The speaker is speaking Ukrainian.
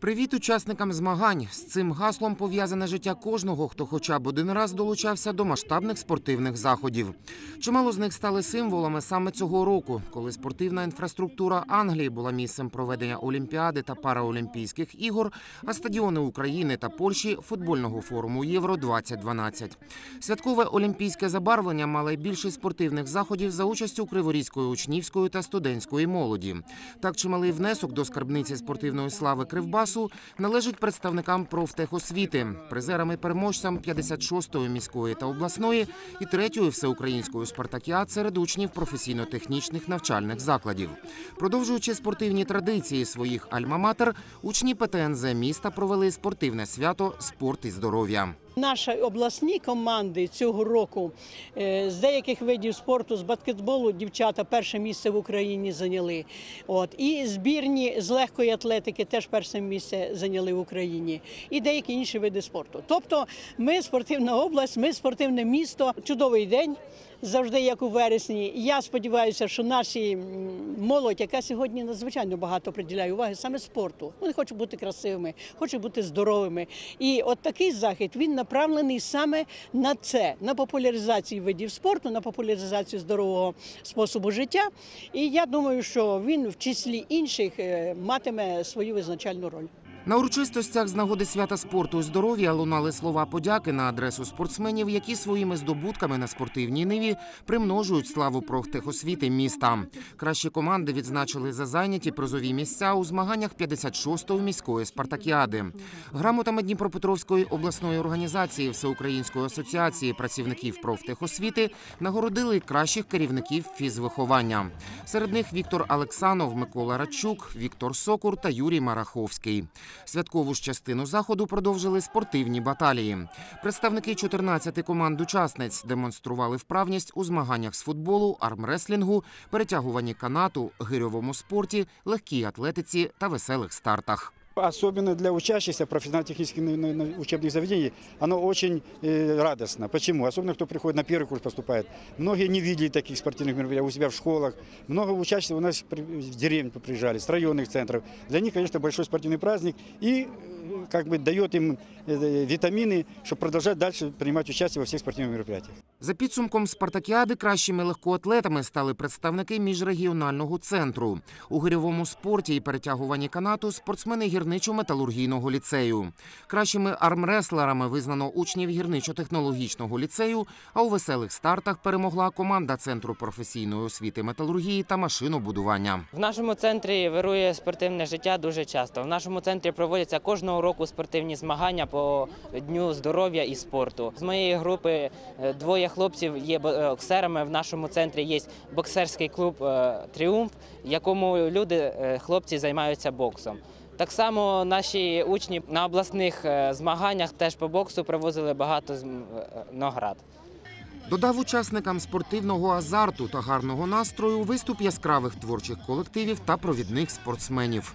Привіт учасникам змагань. З цим гаслом пов'язане життя кожного, хто хоча б один раз долучався до масштабних спортивних заходів. Чимало з них стали символами саме цього року, коли спортивна інфраструктура Англії була місцем проведення Олімпіади та Параолімпійських ігор, а стадіони України та Польщі футбольного форуму Євро 2012 Святкове олімпійське забарвлення мало й більшість спортивних заходів за участю криворізької учнівської та студентської молоді. Так чималий внесок до скарбниці спортивної слави Кривбасу належить представникам профтехосвіти, призерами переможцям 56-ї міської та обласної і 3-ї всеукраїнської спартакіад серед учнів професійно-технічних навчальних закладів. Продовжуючи спортивні традиції своїх альма-матер, учні ПТНЗ міста провели спортивне свято Спорт і здоров'я. Наші обласні команди цього року е, з деяких видів спорту, з баскетболу дівчата перше місце в Україні зайняли. От і збірні з легкої атлетики теж перше місце зайняли в Україні, і деякі інші види спорту. Тобто, ми спортивна область, ми спортивне місто. Чудовий день. Завжди як у вересні. Я сподіваюся, що наші молодь, яка сьогодні надзвичайно багато приділяє уваги саме спорту. Вони хочуть бути красивими, хочуть бути здоровими. І от такий захід він направлений саме на це, на популяризацію видів спорту, на популяризацію здорового способу життя. І я думаю, що він в числі інших е, матиме свою визначальну роль. На урочистостях з нагоди свята спорту і здоров'я лунали слова подяки на адресу спортсменів, які своїми здобутками на спортивній ниві примножують славу профтехосвіти міста. Кращі команди відзначили за зайняті призові місця у змаганнях 56-ї міської спартакіади. Грамотами Дніпропетровської обласної організації Всеукраїнської асоціації працівників профтехосвіти нагородили кращих керівників фізвиховання. Серед них Віктор Алексанов, Микола Радчук, Віктор Сокур та Юрій Мараховський. Святкову ж частину заходу продовжили спортивні баталії. Представники 14 команд учасниць демонстрували вправність у змаганнях з футболу, армреслінгу, перетягуванні канату, гирьовому спорті, легкій атлетиці та веселих стартах Особенно для учащихся профессионально-технических на- на- на учебных заведений, оно очень э, радостно. Почему? Особенно, кто приходит на первый курс поступает. Многие не видели таких спортивных мероприятий у себя в школах. Много учащихся у нас при- в деревню приезжали, с районных центров. Для них, конечно, большой спортивный праздник и э, как бы дает им э, витамины, чтобы продолжать дальше принимать участие во всех спортивных мероприятиях. За підсумком спартакіади кращими легкоатлетами стали представники міжрегіонального центру. У гирьовому спорті і перетягуванні канату спортсмени гірничо-металургійного ліцею. Кращими армреслерами визнано учнів гірничо-технологічного ліцею. А у веселих стартах перемогла команда центру професійної освіти металургії та машинобудування. В нашому центрі вирує спортивне життя дуже часто. В нашому центрі проводяться кожного року спортивні змагання по дню здоров'я і спорту. З моєї групи е, хлопців є боксерами. В нашому центрі є боксерський клуб е, Тріумф, в якому люди, е, хлопці, займаються боксом. Так само наші учні на обласних е, змаганнях теж по боксу привозили багато е, наград. Додав учасникам спортивного азарту та гарного настрою виступ яскравих творчих колективів та провідних спортсменів.